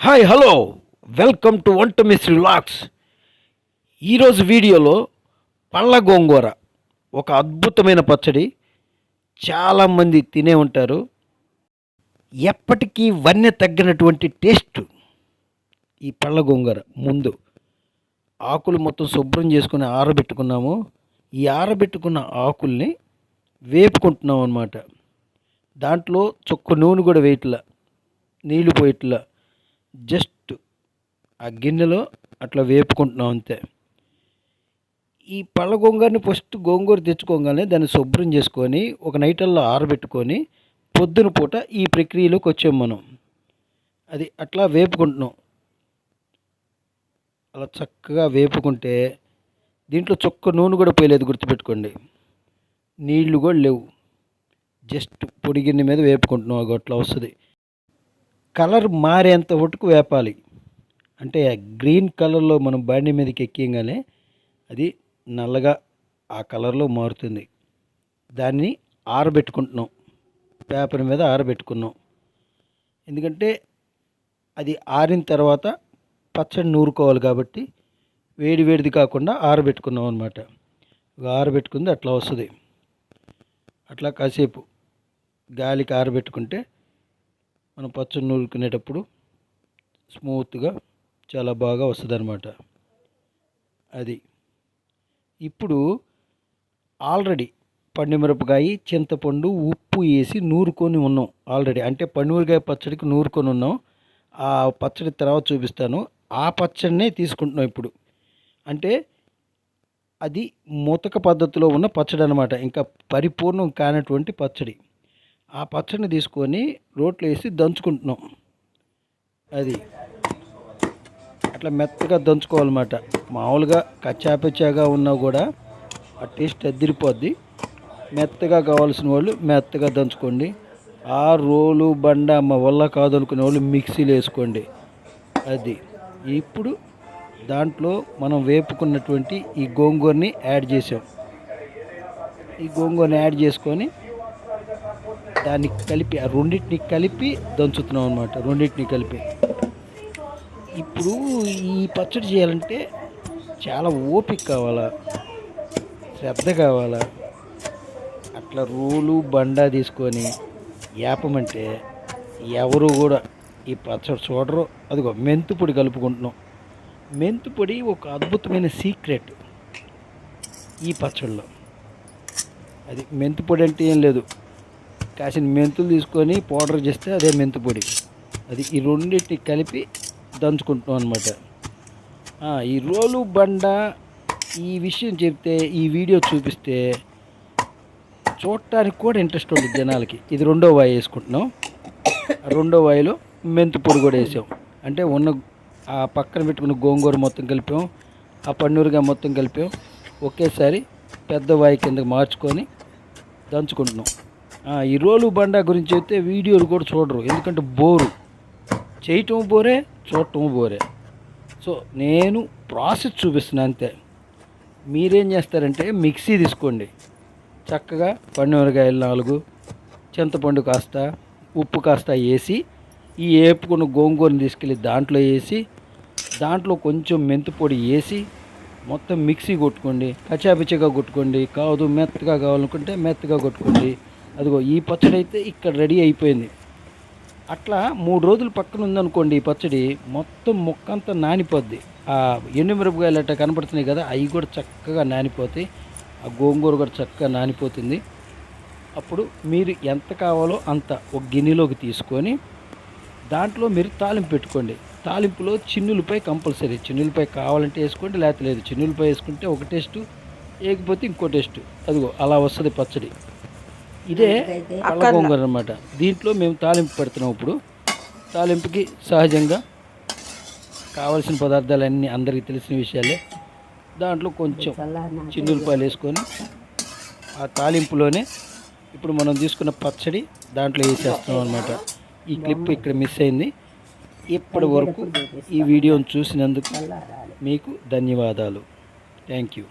Hi hello welcome to వంట miss relax ఈరోజు వీడియోలో పళ్ళ గోంగూర ఒక అద్భుతమైన పచ్చడి చాలామంది తినే ఉంటారు. ఎప్పటికీ వన్నె తగ్గినటువంటి టేస్ట్ ఈ పళ్ళ గోంగూర. ముందు ఆకులు మొత్తం శుభ్రం చేసుకుని ఆరబెట్టుకున్నాము. ఈ ఆరబెట్టుకున్న ఆకుల్ని వేపుకుంటున్నాం అన్నమాట దాంట్లో చుక్క నూనె కూడా వేయట్లా నీళ్ళు పోయట్లా. జస్ట్ ఆ గిన్నెలో అట్లా వేపుకుంటున్నాం అంతే. ఈ పళ్ళ గోంగూరని ఫస్ట్ గోంగూర తెచ్చుకోగానే దాన్ని శుభ్రం చేసుకొని ఒక నైటల్లో ఆరబెట్టుకొని పొద్దున పూట ఈ ప్రక్రియలోకి వచ్చాం మనం. అది అట్లా వేపుకుంటున్నాం. అలా చక్కగా వేపుకుంటే దీంట్లో చుక్క నూనె కూడా పోయలేదు గుర్తుపెట్టుకోండి. నీళ్ళు కూడా లేవు. జస్ట్ పొడి గిన్నె మీద వేపుకుంటున్నాం అట్లా వస్తుంది. కలర్ మారేంత వరకు వేపాలి. అంటే గ్రీన్ కలర్లో మనం బండి మీదకి ఎక్కియగానే అది నల్లగా ఆ కలర్లో మారుతుంది. దాన్ని ఆరబెట్టుకుంటున్నాం. పేపర్ మీద ఆరబెట్టుకున్నాం. ఎందుకంటే అది ఆరిన తర్వాత పచ్చడి నూరుకోవాలి కాబట్టి వేడి వేడిది కాకుండా ఆరబెట్టుకున్నాం అనమాట ఆరబెట్టుకుంది అట్లా వస్తుంది. అట్లా కాసేపు గాలికి ఆరబెట్టుకుంటే మనం పచ్చడి నూరుకునేటప్పుడు స్మూత్గా చాలా బాగా వస్తుంది అనమాట అది ఇప్పుడు ఆల్రెడీ పండుమిరపకాయ చింతపండు ఉప్పు వేసి నూరుకొని ఉన్నాం ఆల్రెడీ. అంటే పండుమిరకాయ పచ్చడికి నూరుకొని ఉన్నాం. ఆ పచ్చడి తర్వాత చూపిస్తాను. ఆ పచ్చడినే తీసుకుంటున్నాం ఇప్పుడు. అంటే అది మూతక పద్ధతిలో ఉన్న పచ్చడి అనమాట ఇంకా పరిపూర్ణం కానటువంటి పచ్చడి. ఆ పచ్చడిని తీసుకొని రోట్లో వేసి దంచుకుంటున్నాం. అది అట్లా మెత్తగా దంచుకోవాలన్నమాట. మామూలుగా కచ్చాపచ్చాగా ఉన్నా కూడా ఆ టేస్ట్ అదిరిపోద్ది. మెత్తగా కావాల్సిన వాళ్ళు మెత్తగా దంచుకోండి. ఆ రోలు బండ మా వల్ల కాదు అనుకునే వాళ్ళు మిక్సీలు వేసుకోండి. అది ఇప్పుడు దాంట్లో మనం వేపుకున్నటువంటి ఈ గోంగూరని యాడ్ చేసాం. ఈ గోంగూరని యాడ్ చేసుకొని దాన్ని కలిపి ఆ రెండింటిని కలిపి దంచుతున్నాం అనమాట రెండింటిని కలిపి. ఇప్పుడు ఈ పచ్చడి చేయాలంటే చాలా ఓపిక కావాలా? శ్రద్ధ కావాలా? అట్లా రోలు బండా తీసుకొని ఏపమంటే ఎవరు కూడా ఈ పచ్చడి చూడరు. అదిగో మెంతుపొడి కలుపుకుంటున్నాం. మెంతుపొడి ఒక అద్భుతమైన సీక్రెట్ ఈ పచ్చడిలో అది మెంతు పొడి అంటే ఏం లేదు. కాసిన మెంతులు తీసుకొని పౌడర్ చేస్తే అదే మెంతు పొడి. అది ఈ రెండింటిని కలిపి దంచుకుంటున్నాం అనమాట ఈ రోలు బండ ఈ విషయం చెప్తే ఈ వీడియో చూపిస్తే చూడటానికి కూడా ఇంట్రెస్ట్ ఉంది జనాలకి. ఇది రెండో వాయి వేసుకుంటున్నాం. రెండో వాయిలో మెంతు పొడి కూడా వేసాం. అంటే ఉన్న ఆ పక్కన పెట్టుకున్న గోంగూర మొత్తం కలిపాం. ఆ పన్నూరుగా మొత్తం కలిపాం. ఒకేసారి పెద్ద వాయి కిందకి మార్చుకొని దంచుకుంటున్నాం. ఈ రోలు బండ గురించి అయితే వీడియోలు కూడా చూడరు. ఎందుకంటే బోరు. చేయటం బోరే చూడటం బోరే. సో నేను ప్రాసెస్ చూపిస్తున్నా అంతే. మీరేం చేస్తారంటే మిక్సీ తీసుకోండి. చక్కగా పండుమిరకాయలు నాలుగు చింతపండు కాస్త ఉప్పు కాస్త వేసి ఈ వేపుకున్న గోంగూరని తీసుకెళ్ళి దాంట్లో వేసి దాంట్లో కొంచెం మెంతి పొడి వేసి మొత్తం మిక్సీ కొట్టుకోండి. కచ్చాపిచ్చగా కొట్టుకోండి. కాదు మెత్తగా కావాలనుకుంటే మెత్తగా కొట్టుకోండి. అదిగో ఈ పచ్చడి అయితే ఇక్కడ రెడీ అయిపోయింది. అట్లా మూడు రోజులు పక్కన ఉందనుకోండి ఈ పచ్చడి మొత్తం ముక్కంతా నానిపోద్ది. ఆ ఎండుమిరపకాయలు అట్లా కనపడుతున్నాయి కదా అవి కూడా చక్కగా నానిపోతాయి. ఆ గోంగూర కూడా చక్కగా నానిపోతుంది. అప్పుడు మీరు ఎంత కావాలో అంత ఒక గిన్నెలోకి తీసుకొని దాంట్లో మీరు తాలింపు పెట్టుకోండి. తాలింపులో చిన్నులపై కంపల్సరీ. చిన్నులపై కావాలంటే వేసుకోండి లేకపోతే లేదు. చిన్నులపై వేసుకుంటే ఒక టేస్ట్ వేయకపోతే ఇంకో టేస్ట్. అదిగో అలా వస్తుంది పచ్చడి. ఇదే గోంగూర అనమాట దీంట్లో మేము తాలింపు పెడుతున్నాం ఇప్పుడు. తాలింపుకి సహజంగా కావలసిన పదార్థాలన్నీ అందరికీ తెలిసిన విషయాలే. దాంట్లో కొంచెం చిన్నులపాయలు వేసుకొని ఆ తాలింపులోనే ఇప్పుడు మనం తీసుకున్న పచ్చడి దాంట్లో వేసేస్తున్నాం అనమాట ఈ క్లిప్ ఇక్కడ మిస్ అయింది. ఇప్పటి వరకు ఈ వీడియోని చూసినందుకు మీకు ధన్యవాదాలు. Thank you